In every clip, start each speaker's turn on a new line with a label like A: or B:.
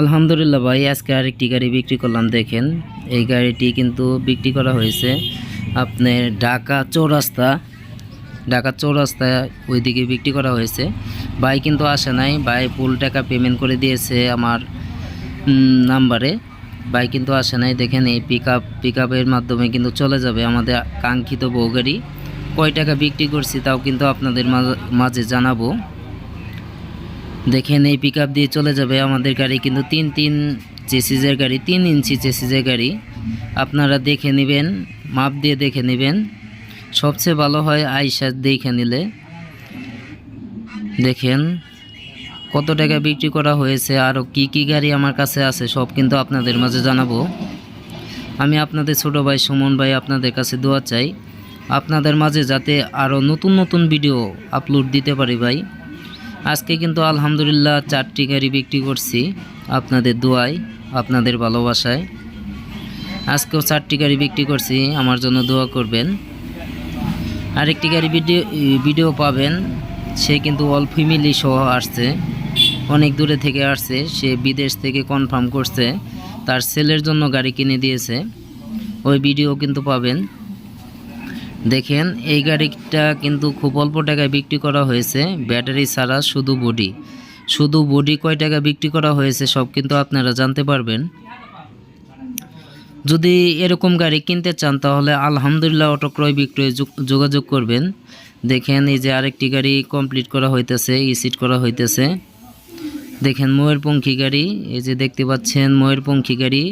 A: আলহামদুলিল্লাহ ভাই, আজকে আরেকটি গাড়ি বিক্রি করলাম, দেখেন। এই গাড়িটি কিন্তু বিক্রি করা হয়েছে আপনার ঢাকা চৌরাস্তা। ঢাকা চৌরাস্তা ওইদিকে বিক্রি করা হয়েছে। ভাই কিন্তু আসে নাই, ভাই ফুল টাকা পেমেন্ট করে দিয়েছে আমার নাম্বারে ভাই কিন্তু আসে নাই, দেখেন এই পিক আপ পিক আপের মাধ্যমে কিন্তু চলে যাবে আমাদের কাঙ্ক্ষিত বউ গাড়ি। কয় টাকা বিক্রি করছি তাও কিন্তু আপনাদের মাঝে জানাব। দেখেন এই পিক দিয়ে চলে যাবে আমাদের গাড়ি। কিন্তু তিন তিন চেসিজের গাড়ি, তিন ইঞ্চি চেসিজের গাড়ি। আপনারা দেখে নেবেন, মাপ দিয়ে দেখে নেবেন। সবচেয়ে ভালো হয় আইসা দেখে নিলে। দেখেন কত টাকা বিক্রি করা হয়েছে আরও কি কি গাড়ি আমার কাছে আছে, সব কিন্তু আপনাদের মাঝে জানাব। আমি আপনাদের ছোট ভাই সুমন ভাই আপনাদের কাছে দোয়া চাই। আপনাদের মাঝে যাতে আরও নতুন নতুন ভিডিও আপলোড দিতে পারি ভাই। আজকে কিন্তু আলহামদুলিল্লাহ চারটি গাড়ি বিক্রি করছি। আপনাদের দোয়ায়, আপনাদের ভালোবাসায়। আজকেও চারটি গাড়ি বিক্রি করছি, আমার জন্য দোয়া করবেন। আরেকটি গাড়ি ভিডিও ভিডিও পাবেন, সে কিন্তু অল ফ্যামিলি সহ আসছে। অনেক দূরে থেকে আসছে, সে বিদেশ থেকে কনফার্ম করছে, তার ছেলের জন্য গাড়ি কিনে দিয়েছে। ওই ভিডিও কিন্তু পাবেন। দেখেন, এই গাড়িটা কিন্তু খুব অল্প টাকায় বিক্রি করা হয়েছে। ব্যাটারি ছাড়া শুধু বডি শুধু বডি কয় টাকা বিক্রি করা হয়েছে, সব কিন্তু আপনারা জানতে পারবেন। যদি এরকম গাড়ি কিনতে চান, তাহলে আলহামদুলিল্লাহ অটো ক্রয় বিক্রয় যোগাযোগ করবেন। দেখেন, এই যে আরেকটি গাড়ি কমপ্লিট করা হইতেছে ইসিট করা হইতেছে। দেখেন, ময়ূরপঙ্খী গাড়ি, এই যে দেখতে পাচ্ছেন ময়ূরপঙ্খী গাড়ি।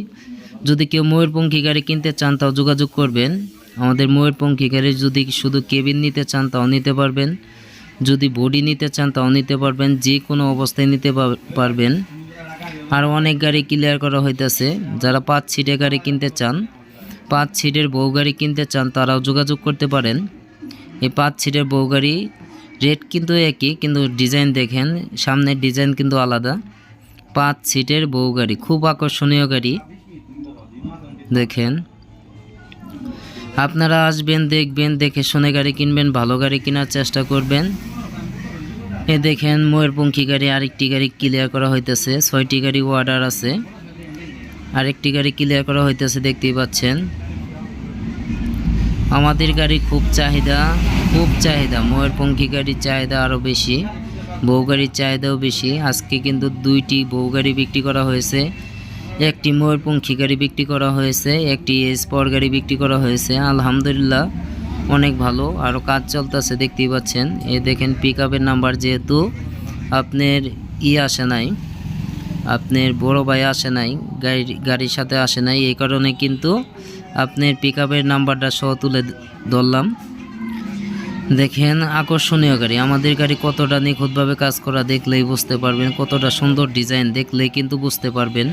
A: যদি কেউ ময়ূরপঙ্খী গাড়ি কিনতে চান, তাও যোগাযোগ করবেন। আমাদের ময়ূরপঙ্খী গাড়ি যদি শুধু কেবিন নিতে চান, তাও নিতে পারবেন। যদি বডি নিতে চান, তাও নিতে পারবেন। যে কোনো অবস্থায় নিতে পারবেন। আর অনেক গাড়ি ক্লিয়ার করা হইতেছে। যারা পাঁচ সিটের গাড়ি কিনতে চান, পাঁচ সিটের বউ গাড়ি কিনতে চান, তারাও যোগাযোগ করতে পারেন। এই পাঁচ সিটের বউ গাড়ি রেট কিন্তু একই, কিন্তু ডিজাইন দেখেন, সামনের ডিজাইন কিন্তু আলাদা। পাঁচ সিটের বউ গাড়ি, খুব আকর্ষণীয় গাড়ি। দেখেন। আপনারা আসবেন, দেখবেন, দেখে শুনে গাড়ি কিনবেন, ভালো গাড়ি কেনার চেষ্টা করবেন। এ দেখেন ময়ূরপঙ্খী গাড়ি, আরেকটি গাড়ি ক্লিয়ার করা হইতেছে, ছয়টি গাড়ি অর্ডার আছে। আরেকটি গাড়ি ক্লিয়ার করা হইতেছে, দেখতেই পাচ্ছেন। আমাদের গাড়ি খুব চাহিদা খুব চাহিদা। ময়ূরপঙ্খী গাড়ির চাহিদা আরও বেশি, বউ গাড়ির চাহিদাও বেশি। আজকে কিন্তু দুইটি বউ গাড়ি বিক্রি করা হয়েছে। একটি ময়ূরপঙ্খী গাড়ি বিক্রি করা হয়েছে, একটি স্পর গাড়ি বিক্রি করা হয়েছে। আলহামদুলিল্লাহ, অনেক ভালো। আরও কাজ চলতেছে, দেখতেই পাচ্ছেন। এ দেখেন পিক নাম্বার যেহেতু। আপনার ই আসে নাই। আপনার বড় ভাই আসে নাই, গাড়ি, গাড়ির সাথে আসে নাই। এই কারণে কিন্তু আপনার পিক নাম্বারটা সহ তুলে ধরলাম। দেখেন, আকর্ষণীয় গাড়ি। আমাদের গাড়ি কতটা নিখুঁতভাবে কাজ করা দেখলেই বুঝতে পারবেন। কতটা সুন্দর ডিজাইন দেখলেই কিন্তু বুঝতে পারবেন।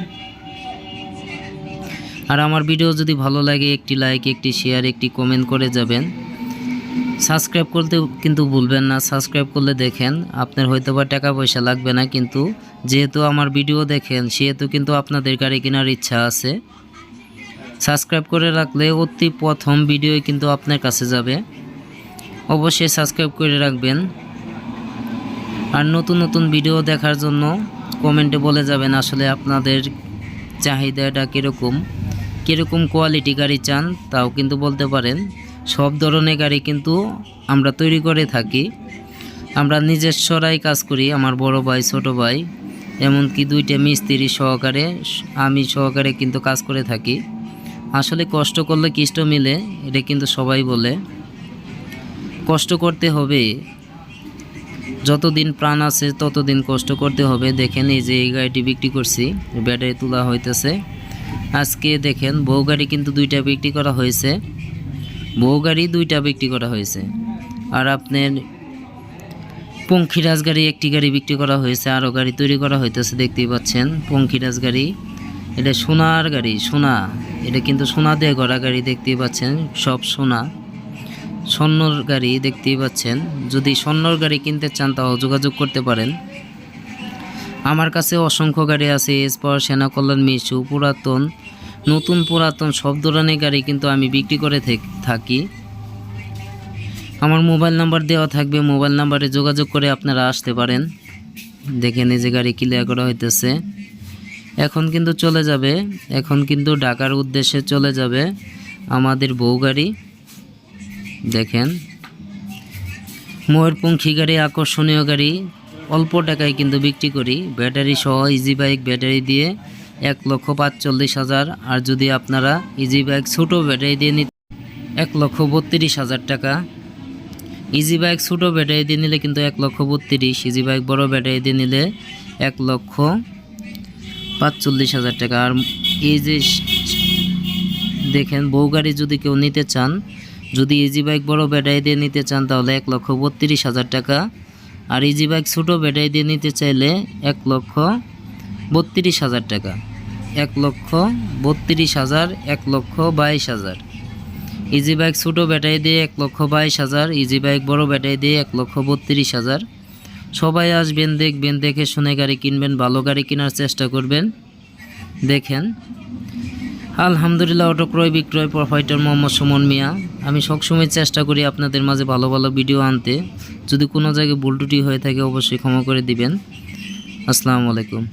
A: আর আমার ভিডিও যদি ভালো লাগে, একটি লাইক একটি শেয়ার একটি কমেন্ট করে যাবেন। সাবস্ক্রাইব করতে কিন্তু ভুলবেন না। সাবস্ক্রাইব করলে দেখেন, আপনার হয়তো বা টাকা পয়সা লাগবে না, কিন্তু যেহেতু আমার ভিডিও দেখেন, সেহেতু কিন্তু আপনাদের গাড়ি কেনার ইচ্ছা আছে। সাবস্ক্রাইব করে রাখলে অতি প্রথম ভিডিও কিন্তু আপনার কাছে যাবে। অবশ্যই সাবস্ক্রাইব করে রাখবেন। আর নতুন নতুন ভিডিও দেখার জন্য কমেন্টে বলে যাবেন আসলে আপনাদের চাহিদাটা কীরকম। কীরকম কোয়ালিটি গাড়ি চান, তাও কিন্তু বলতে পারেন। সব ধরনের গাড়ি কিন্তু আমরা তৈরি করে থাকি। আমরা নিজস্বরাই কাজ করি, আমার বড় ভাই, ছোট ভাই, এমনকি দুইটা মিস্ত্রি সহকারে, আমি সহকারে কিন্তু কাজ করে থাকি। আসলে কষ্ট করলে কিষ্ট মিলে, এটা কিন্তু সবাই বলে। কষ্ট করতে হবে। যতদিন প্রাণ আছে, ততদিন কষ্ট করতে হবে। দেখেন এই যে এই গাড়িটি বিক্রি করছি, ব্যাটারি তোলা হইতেছে। আজকে দেখেন, বউ গাড়ি কিন্তু দুইটা বিক্রি করা হয়েছে। বউ গাড়ি দুইটা বিক্রি করা হয়েছে। আর আপনার পঙ্খিরাজ গাড়ি একটি গাড়ি বিক্রি করা হয়েছে আরও গাড়ি তৈরি করা হইতেছে, দেখতেই পাচ্ছেন। পঙ্খিরাজ গাড়ি, এটা সোনার গাড়ি, সোনা। এটা কিন্তু সোনা দিয়ে গড়া গাড়ি, দেখতেই পাচ্ছেন, সব সোনা। স্বর্ণর গাড়ি, দেখতেই পাচ্ছেন। যদি স্বর্ণর গাড়ি কিনতে চান, তাও যোগাযোগ করতে পারেন। আমার কাছে অসংখ্য গাড়ি আছে এসপর সেনা কল্যাণ মিশু, পুরাতন, নতুন পুরাতন সব ধরনের গাড়ি কিন্তু আমি বিক্রি করে থেক- আমার মোবাইল নাম্বার দেওয়া থাকবে, মোবাইল নাম্বারে যোগাযোগ করে আপনারা আসতে পারেন। দেখেন এই যে গাড়ি ক্লিয়ার করা হইতেছে। এখন কিন্তু চলে যাবে, এখন কিন্তু ঢাকার উদ্দেশ্যে চলে যাবে আমাদের বউ গাড়ি। দেখেন। ময়ূরপঙ্খী গাড়ি, আকর্ষণীয় গাড়ি অল্প টাকায় কিন্তু বিক্রি করি। ব্যাটারি সহ ইজি বাইক ব্যাটারি দিয়ে এক লক্ষ পাঁচচল্লিশ হাজার। আর যদি আপনারা ইজি বাইক ছোটো ব্যাটারি দিয়ে নিতে এক লক্ষ বত্রিশ হাজার টাকা। ইজি বাইক ছোটো ব্যাটারি দিয়ে নিলে কিন্তু এক লক্ষ বত্রিশ। ইজি বাইক বড় ব্যাটারি দিয়ে নিলে এক লক্ষ পাঁচচল্লিশ হাজার টাকা। আর এই যে দেখেন বউ গাড়ি যদি কেউ নিতে চান, যদি ইজি বাইক বড় ব্যাটারি দিয়ে নিতে চান, তাহলে এক লক্ষ বত্রিশ হাজার টাকা। আর ইজি বাইক ছোটো ব্যাটারি দিয়ে নিতে চাইলে এক লক্ষ বত্রিশ হাজার টাকা। এক লক্ষ বত্রিশ হাজার, এক লক্ষ বাইশ হাজার। ইজি বাইক ছোটো ব্যাটারি দিয়ে এক লক্ষ বাইশ হাজার ইজি বাইক বড় ব্যাটারি দিয়ে এক লক্ষ বত্রিশ হাজার। সবাই আসবেন, দেখবেন, দেখে শুনে গাড়ি কিনবেন, ভালো গাড়ি কেনার চেষ্টা করবেন। দেখেন। আলহামদুলিল্লাহ অটো ক্রয় বিক্রয় প্রফাইটার মোহাম্মদ সুমন মিয়া। আমি সবসময় চেষ্টা করি আপনাদের মাঝে ভালো ভালো ভিডিও আনতে। যদি কোনো জায়গায় ভুল হয়ে থাকে, অবশ্যই ক্ষমা করে দিবেন। আসসালামু আলাইকুম।